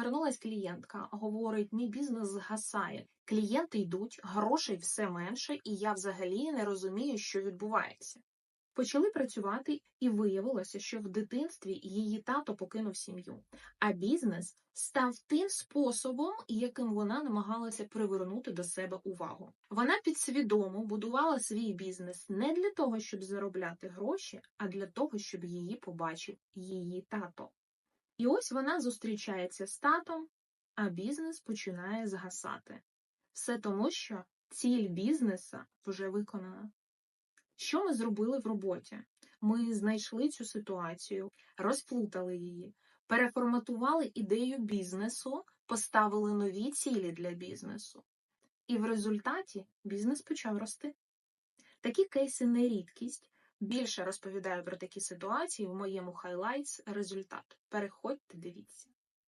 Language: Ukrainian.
звернулась клієнтка, говорить: мій бізнес згасає. Клієнти йдуть, грошей все менше, і я взагалі не розумію, що відбувається. Почали працювати, і виявилося, що в дитинстві її тато покинув сім'ю, а бізнес став тим способом, яким вона намагалася привернути до себе увагу. Вона підсвідомо будувала свій бізнес не для того, щоб заробляти гроші, а для того, щоб її побачив її тато. І ось вона зустрічається з татом, а бізнес починає згасати. Все тому, що ціль бізнеса вже виконана. Що ми зробили в роботі? Ми знайшли цю ситуацію, розплутали її, переформатували ідею бізнесу, поставили нові цілі для бізнесу. І в результаті бізнес почав рости. Такі кейси не рідкість. Більше розповідаю про такі ситуації в моєму хайлайтс результат. Переходьте, дивіться.